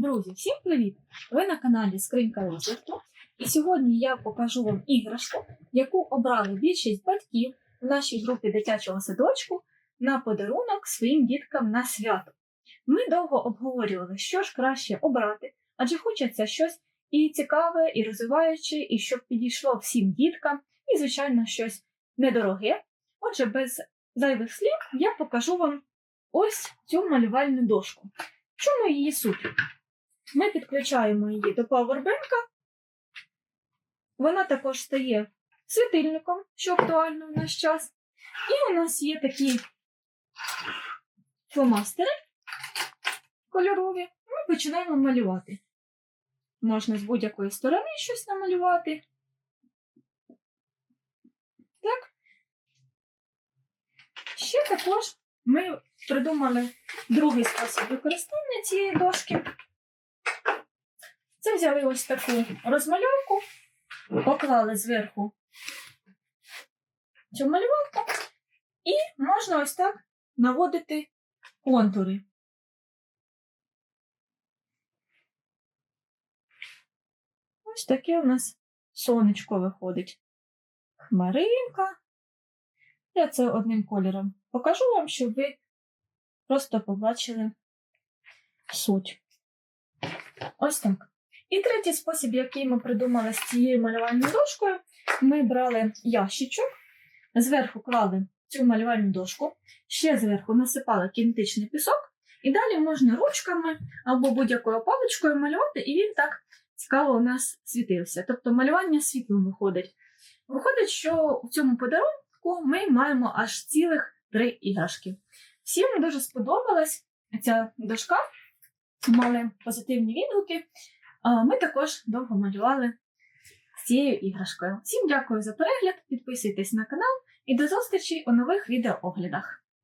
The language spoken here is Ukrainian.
Друзі, всім привіт! Ви на каналі Скринька розвитку. І сьогодні я покажу вам іграшку, яку обрали більшість батьків в нашій групі дитячого садочку на подарунок своїм діткам на свято. Ми довго обговорювали, що ж краще обрати, адже хочеться щось і цікаве, і розвиваюче, і щоб підійшло всім діткам, і, звичайно, щось недороге. Отже, без зайвих слів я покажу вам ось цю малювальну дошку. В чому її суть? Ми підключаємо її до павербенка. Вона також стає світильником, що актуально в наш час. І у нас є такі фломастери кольорові. Ми починаємо малювати. Можна з будь-якої сторони щось намалювати. Так. Ще також ми придумали другий спосіб використання цієї дошки. Це взяли ось таку розмальовку, поклали зверху цю малюванку, і можна ось так наводити контури. Ось таке у нас сонечко виходить. Хмаринка. Я це одним кольором покажу вам, щоб ви просто побачили суть. Ось так. І третій спосіб, який ми придумали з цією малювальною дошкою, ми брали ящичок, зверху клали цю малювальну дошку, ще зверху насипали кінетичний пісок, і далі можна ручками або будь-якою паличкою малювати, і він так цікаво у нас світився. Тобто малювання світлом виходить. Виходить, що в цьому подарунку ми маємо аж цілих три іграшки. Всім дуже сподобалась ця дошка, мали позитивні відгуки. Ми також довго малювали з цією іграшкою. Всім дякую за перегляд, підписуйтесь на канал і до зустрічі у нових відеооглядах.